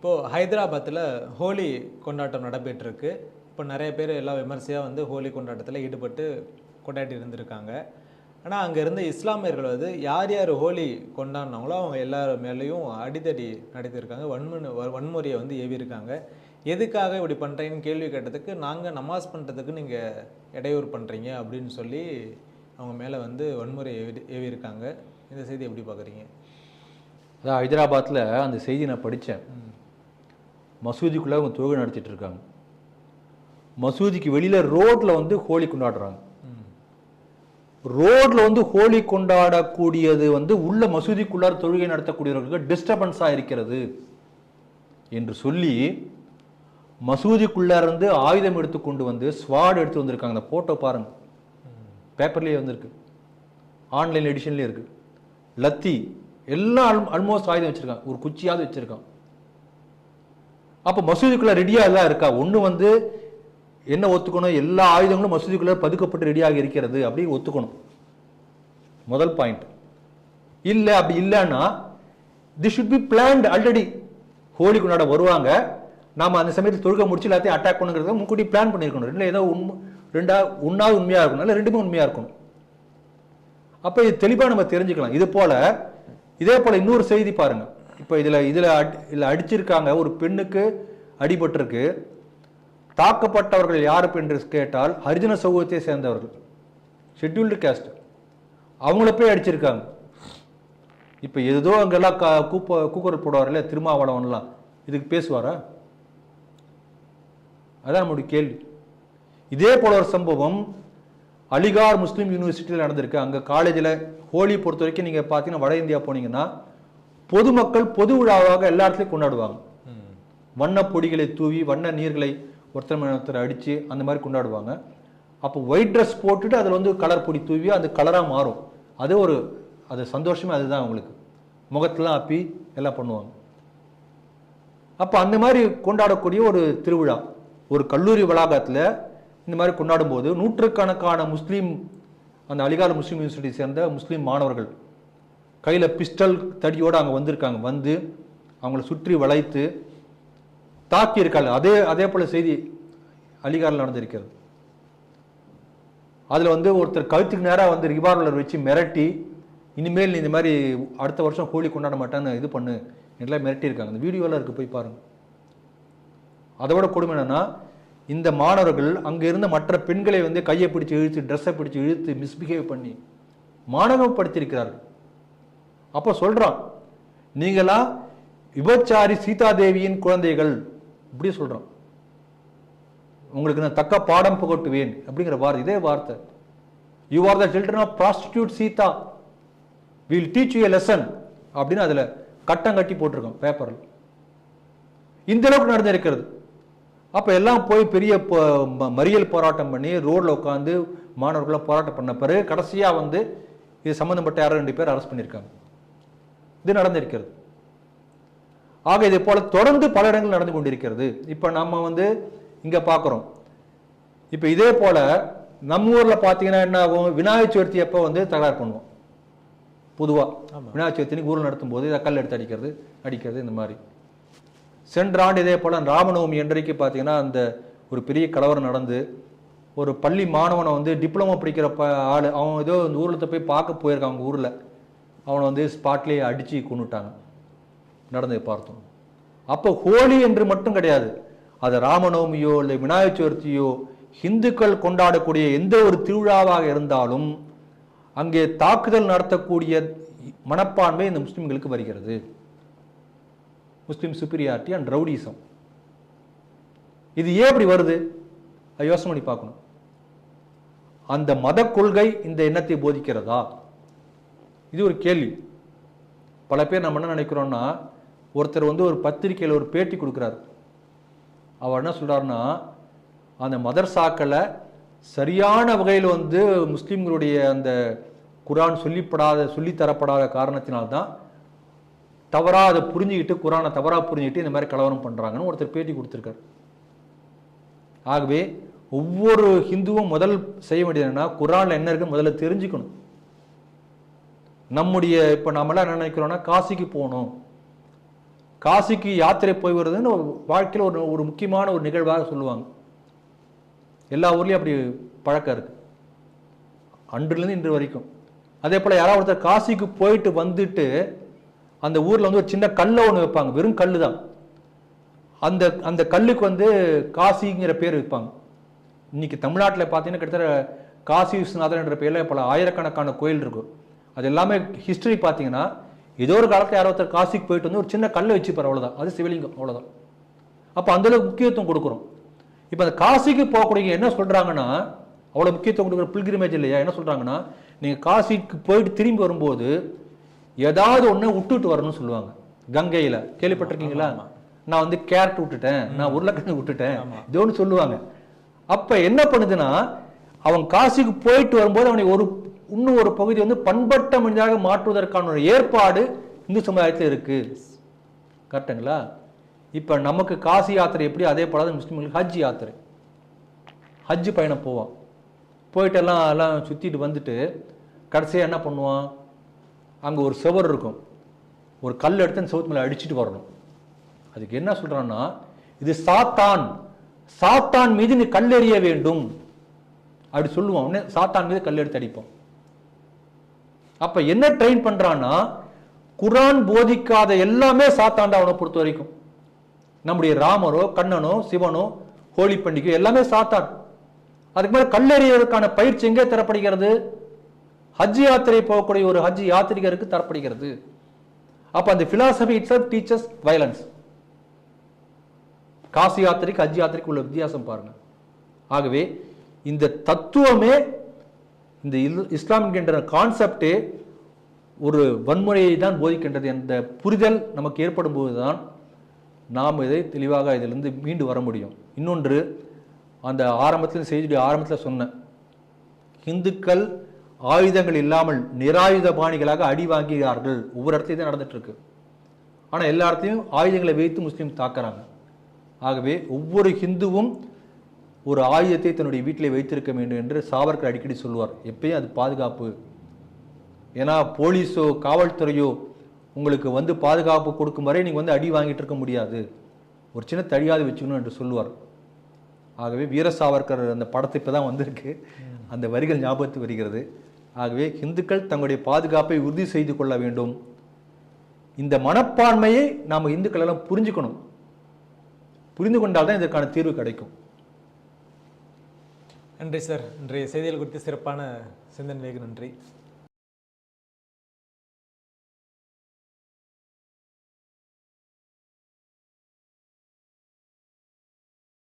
இப்போது ஹைதராபாத்தில் ஹோலி கொண்டாட்டம் நடைபெற்றிருக்கு. இப்போ நிறைய பேர் எல்லாம் விமர்சையாக வந்து ஹோலி கொண்டாட்டத்தில் ஈடுபட்டு கொண்டாடி இருந்திருக்காங்க. ஆனால் அங்கே இருந்த இஸ்லாமியர்கள் வந்து யார் யார் ஹோலி கொண்டாடினாங்களோ அவங்க எல்லார் மேலேயும் அடிதடி நடத்தியிருக்காங்க. வன்முறை வன்முறையை வந்து ஏவியிருக்காங்க. எதுக்காக இப்படி பண்ணுறீங்கன்னு கேள்வி கேட்டதுக்கு நாங்கள் நமாஸ் பண்ணுறதுக்கு நீங்கள் இடையூறு பண்ணுறீங்க அப்படின்னு சொல்லி அவங்க மேலே வந்து வன்முறை ஏவி ஏவியிருக்காங்க. இந்த செய்தி எப்படி பார்க்குறீங்க? அதான் ஹைதராபாத்தில் அந்த செய்தி நான் படித்தேன். மசூதிக்குள்ளே அவங்க தொழுகை நடத்திட்டு இருக்காங்க மசூதிக்கு வெளியில் ரோட்டில் வந்து ஹோலி கொண்டாடுறாங்க. ரோட்ல வந்து ஹோலி கொண்டாடக்கூடியது வந்து உள்ள மசூதிக்குள்ளார் தொழுகை நடத்தக்கூடியவர்களுக்கு டிஸ்டர்பன்ஸாக இருக்கிறது என்று சொல்லி மசூதிக்குள்ளே இருந்து ஆயுதம் எடுத்து கொண்டு வந்து ஸ்வாட் எடுத்து வந்திருக்காங்க. அந்த ஃபோட்டோ பாருங்க. பேப்பர்லேயே வந்திருக்கு. ஆன்லைன் எடிஷன்லேயே இருக்குது லத்தி எல்லாம் அல்மோஸ்ட் ஆல்மோஸ்ட் ஆயுதம் வச்சிருக்கான் ஒரு குச்சியாவது வச்சுருக்கான் அப்போ மசூதிக்குள்ளே ரெடியாக எல்லாம் இருக்கா? ஒன்று வந்து என்ன ஒத்துக்கணும்? எல்லா ஆயுதங்களும் மசூதிக்குள்ளே பதுக்கப்பட்டு ரெடியாக இருக்கிறது அப்படி ஒத்துக்கணும். முதல் பாயிண்ட் இல்லை அப்படி இல்லைன்னா they should be planned already Holi கொண்டாட வருவாங்க. நாம் அந்த சமயத்தில் தொழுக முடிச்சு எல்லாத்தையும் அட்டாக் பண்ணுங்கிறத முன்கூட்டி பிளான் பண்ணியிருக்கணும் ரெண்டுல ஏதோ உண்மை ரெண்டா ஒன்றாவது உண்மையாக இருக்கணும். இல்லை ரெண்டுமே உண்மையாக இருக்கணும். அப்போ இது தெளிவாக நம்ம தெரிஞ்சுக்கலாம். இது போல இதே போல இன்னொரு செய்தி பாருங்கள் இப்போ இதில் இதில் இதில் அடிச்சிருக்காங்க ஒரு பெண்ணுக்கு அடிபட்டிருக்கு. தாக்கப்பட்டவர்கள் யார் என்று கேட்டால் ஹரிஜன சமூகத்தை சேர்ந்தவர்கள். ஷெட்யூல்டு கேஸ்ட் அவங்கள போய் அடிச்சிருக்காங்க. இப்போ ஏதோ அங்கெல்லாம் க கூப்ப கூக்குரல் போடுவார்ல திருமாவளவன்லாம். இதுக்கு பேசுவாரா? அதான் நம்முடைய கேள்வி. இதே போல ஒரு சம்பவம் அலிகார் முஸ்லீம் யூனிவர்சிட்டியில் நடந்திருக்கு. அங்கே காலேஜில் ஹோலி பொறுத்த வரைக்கும் நீங்கள் பார்த்தீங்கன்னா வட இந்தியா போனீங்கன்னா பொதுமக்கள் பொது விழாவாக எல்லா இடத்துலையும் கொண்டாடுவாங்க. வண்ண பொடிகளை தூவி வண்ண நீர்களை ஒருத்தர் ஒருத்தர் அடித்து அந்த மாதிரி கொண்டாடுவாங்க. அப்போ ஒயிட் ட்ரெஸ் போட்டுட்டு அதில் வந்து கலர் பொடி தூவி அது கலராக மாறும். அது ஒரு அது சந்தோஷமே அதுதான் அவங்களுக்கு. முகத்தெல்லாம் அப்பி எல்லாம் பண்ணுவாங்க. அப்போ அந்த மாதிரி கொண்டாடக்கூடிய ஒரு திருவிழா ஒரு கல்லூரி வளாகத்தில் இந்த மாதிரி கொண்டாடும் போது நூற்றுக்கணக்கான முஸ்லீம் அந்த அலிகார் முஸ்லீம் யூனிவர்சிட்டி சேர்ந்த முஸ்லீம் மாணவர்கள் கையில் பிஸ்டல் தடியோடு அங்கே வந்திருக்காங்க. வந்து அவங்கள சுற்றி வளைத்து தாக்கி அதே அதே போல் செய்தி அலிகாரில் நடந்திருக்கிறது. அதில் வந்து ஒருத்தர் கழுத்துக்கு நேராக வந்து ரிவால்வர் வச்சு மிரட்டி இனிமேல் நீ இந்த மாதிரி அடுத்த வருஷம் ஹோலி கொண்டாட மாட்டேன்னு இது பண்ணு. எல்லாம் மிரட்டியிருக்காங்க. அந்த வீடியோலாம் இருக்குது போய் பாருங்கள் அதை விட கொடுமை என்னென்னா இந்த மாணவர்கள் அங்கே இருந்த மற்ற பெண்களை வந்து கையை பிடிச்சு இழுத்து ட்ரெஸ்ஸை பிடிச்சி இழுத்து மிஸ்பிஹேவ் பண்ணி மாணவப்படுத்தியிருக்கிறார்கள் அப்போ சொல்கிறான் நீங்களா விபச்சாரி சீதாதேவியின் குழந்தைகள்? இப்படி சொல்கிறான் உங்களுக்கு நான் தக்க பாடம் புகட்டுவேன் அப்படிங்கிற வார்த்தை இதே வார்த்தை. You are the children of prostitute Sita will teach you lesson அப்படின்னு அதில் கட்டம் கட்டி போட்டிருக்கோம் பேப்பரில் இந்த அளவுக்கு நடந்திருக்கிறது அப்போ எல்லாம் போய் பெரிய ம- மறியல் போராட்டம் பண்ணி ரோட்ல உட்காந்து மாணவர்களாக போராட்டம் பண்ண பிறகு கடைசியாக வந்து இது சம்மந்தப்பட்ட யாரோ ரெண்டு பேர் அரெஸ்ட் பண்ணியிருக்காங்க. இது நடந்திருக்கிறது. ஆக இதே போல தொடர்ந்து பல இடங்கள் நடந்து கொண்டிருக்கிறது. இப்போ நம்ம வந்து இங்க பார்க்குறோம். இப்போ இதே போல நம்ம ஊர்ல பார்த்தீங்கன்னா என்ன ஆகும்? விநாயகர் சதுர்த்தி அப்போ வந்து தகராறு பண்ணுவோம். பொதுவா. விநாயகர் சதுர்த்திக்கு ஊரில் நடத்தும் போது இதை கல் எடுத்து அடிக்கிறது அடிக்கிறது இந்த மாதிரி. சென்ற ஆண்டு இதே போல ராமநவமி என்றைக்கு பார்த்தீங்கன்னா அந்த ஒரு பெரிய கலவரம் நடந்து ஒரு பள்ளி மாணவனை வந்து டிப்ளமோ படிக்கிற ப ஆள் அவன் ஏதோ இந்த ஊரில் போய் பார்க்க போயிருக்கான் அவங்க ஊரில். அவனை வந்து ஸ்பாட்லேயே அடித்து கொண்டுட்டாங்க நடந்ததை பார்த்தோம். அப்போ ஹோலி என்று மட்டும் கிடையாது. அது ராமநவமியோ இல்லை விநாயகர் சதுர்த்தியோ இந்துக்கள் கொண்டாடக்கூடிய எந்த ஒரு திருவிழாவாக இருந்தாலும் அங்கே தாக்குதல் நடத்தக்கூடிய மனப்பான்மை இந்த முஸ்லிம்களுக்கு வருகிறது. முஸ்லீம் சுப்பீரியாரிட்டி அண்ட் ரவுடிசம் இது ஏன் இப்படி வருது? அதை யோசனை பண்ணி பார்க்கணும். அந்த மத கொள்கை இந்த எண்ணத்தை போதிக்கிறதா? இது ஒரு கேள்வி. பல பேர் நம்ம என்ன நினைக்கிறோன்னா ஒருத்தர் வந்து ஒரு பத்திரிக்கையில் ஒரு பேட்டி கொடுக்குறாரு. அவர் என்ன சொல்கிறாருன்னா அந்த மதர்சாக்களை சரியான வகையில் வந்து முஸ்லீம்களுடைய அந்த குரான் சொல்லிப்படாத சொல்லித்தரப்படாத காரணத்தினால்தான் தவறாக அதை புரிஞ்சுக்கிட்டு குரானை தவறாக புரிஞ்சுக்கிட்டு இந்த மாதிரி கலவரம் பண்ணுறாங்கன்னு ஒருத்தர் பேட்டி கொடுத்துருக்காரு. ஆகவே ஒவ்வொரு ஹிந்துவும் முதல் செய்ய வேண்டியது என்னன்னா குரானில் என்ன இருக்குன்னு முதல்ல தெரிஞ்சுக்கணும். நம்முடைய இப்போ நம்மளாம் என்ன காசிக்கு போகணும். காசிக்கு யாத்திரை போய் வருதுன்னு ஒரு வாழ்க்கையில் ஒரு ஒரு முக்கியமான ஒரு நிகழ்வாக சொல்லுவாங்க. எல்லா ஊர்லேயும் அப்படி பழக்கம் இருக்குது அன்றுலேருந்து இன்று வரைக்கும். அதே போல் யாராவது ஒருத்தர் காசிக்கு போயிட்டு வந்துட்டு அந்த ஊரில் வந்து ஒரு சின்ன கல்லை ஒன்று வைப்பாங்க. வெறும் கல்லு தான் அந்த அந்த கல்லுக்கு வந்து காசிங்கிற பேர் வைப்பாங்க. இன்னைக்கு தமிழ்நாட்டில் பார்த்தீங்கன்னா கிட்டத்தட்ட காசி விஸ்வநாதன் என்ற பேரில் பல ஆயிரக்கணக்கான கோயில் இருக்கும். அது எல்லாமே ஹிஸ்டரி பார்த்தீங்கன்னா ஏதோ ஒரு காலத்தில் யாரோ ஒருத்தர் காசிக்கு போயிட்டு வந்து ஒரு சின்ன கல்லை வச்சுப்பார் அவ்வளோதான் அது சிவலிங்கம் அவ்வளோதான் அப்போ அந்தளவுக்கு முக்கியத்துவம் கொடுக்குறோம். இப்போ அந்த காசிக்கு போகக்கூடிய என்ன சொல்கிறாங்கன்னா அவ்வளோ முக்கியத்துவம் கொடுக்குற பில்கிரிமேஜ் இல்லையா? என்ன சொல்கிறாங்கன்னா நீங்கள் காசிக்கு போயிட்டு திரும்பி வரும்போது ஏதாவது ஒன்று விட்டுட்டு வரணும்னு சொல்லுவாங்க. கங்கையில். கேள்விப்பட்டிருக்கீங்களா? நான் வந்து கேரட் விட்டுட்டேன் நான் உருளைக்கிழங்கு விட்டுட்டேன் இது ஒன்று சொல்லுவாங்க. அப்போ என்ன பண்ணுதுன்னா அவன் காசிக்கு போயிட்டு வரும்போது அவனை ஒரு இன்னும் ஒரு பகுதி வந்து பண்பட்ட மனிதனாக மாற்றுவதற்கான ஒரு ஏற்பாடு இந்து சமுதாயத்தில் இருக்கு. கரெக்டுங்களா? இப்போ நமக்கு காசி யாத்திரை எப்படி? அதே போல தான் முஸ்லீம்களுக்கு ஹஜ் யாத்திரை. ஹஜ் பயணம் போவான் போயிட்டு எல்லாம் எல்லாம் சுற்றிட்டு வந்துட்டு கடைசியாக என்ன பண்ணுவான் அங்கே ஒரு சுவர் இருக்கும். ஒரு கல் எடுத்து அந்த சுவத்து மேலே அடிச்சுட்டு வரணும். அதுக்கு என்ன சொல்றான்னா இது சாத்தான். சாத்தான் மீது நீ கல்லெறிய வேண்டும். அப்படி சொல்லுவான் உடனே சாத்தான் மீது கல் எடுத்து அடிப்போம். அப்ப என்ன ட்ரெயின் பண்றான்னா குரான் போதிக்காத எல்லாமே சாத்தாண்டா அவனை பொறுத்த வரைக்கும். நம்முடைய ராமரோ கண்ணனோ சிவனோ ஹோலி பண்டிகை எல்லாமே சாத்தான். அதுக்கு மேல கல்லெறியதற்கான பயிற்சி எங்கே தரப்படுகிறது? ஹஜ் யாத்திரை போகக்கூடிய ஒரு ஹஜ் யாத்திரிகருக்கு தரப்படுகிறது. அப்ப அந்த philosophy it's teachers violence Kashi யாத்திரைக்கு ஹஜ் யாத்திரைக்கு உள்ள வித்தியாசம் பாருங்க. ஆகவே இந்த தத்துவமே இந்த இல்- இஸ்லாம் என்கின்ற கான்செப்டே ஒரு வன்முறையை தான் போதிக்கின்றது என்ற புரிதல் நமக்கு ஏற்படும் போதுதான் நாம் இதை தெளிவாக இதிலிருந்து மீண்டு வர முடியும். இன்னொன்று அந்த ஆரம்பத்தில் செய்தி ஆரம்பத்தில் சொன்னேன் இந்துக்கள் ஆயுதங்கள் இல்லாமல் நிராயுத பாணிகளாக அடி வாங்குகிறார்கள் ஒவ்வொரு இடத்துலையும் தான் நடந்துட்டு ஆனால் எல்லா இடத்தையும் ஆயுதங்களை வைத்து முஸ்லீம் தாக்குறாங்க. ஆகவே ஒவ்வொரு ஹிந்துவும் ஒரு ஆயுதத்தை தன்னுடைய வீட்டிலே வைத்திருக்க வேண்டும் என்று சாவர்கர் அடிக்கடி சொல்லுவார். எப்பயும் அது பாதுகாப்பு. ஏன்னா போலீஸோ காவல்துறையோ உங்களுக்கு வந்து பாதுகாப்பு கொடுக்கும் வரை நீங்கள் வந்து அடி வாங்கிட்டு இருக்க முடியாது. ஒரு சின்ன தடியாது வச்சுக்கணும் என்று சொல்லுவார். ஆகவே வீர சாவர்கர் அந்த படத்தை இப்போ தான் வந்திருக்கு. அந்த வரிகள் ஞாபகத்து வருகிறது. ஆகவே இந்துக்கள் தங்களுடைய பாதுகாப்பை உறுதி செய்து கொள்ள வேண்டும். இந்த மனப்பான்மையை நாம் இந்துக்கள் எல்லாம் புரிஞ்சுக்கணும். புரிந்து கொண்டால் தான் இதற்கான தீர்வு கிடைக்கும். நன்றி சார் இன்றைய செய்திகள் குறித்து சிறப்பான சிந்தனைக்கு நன்றி.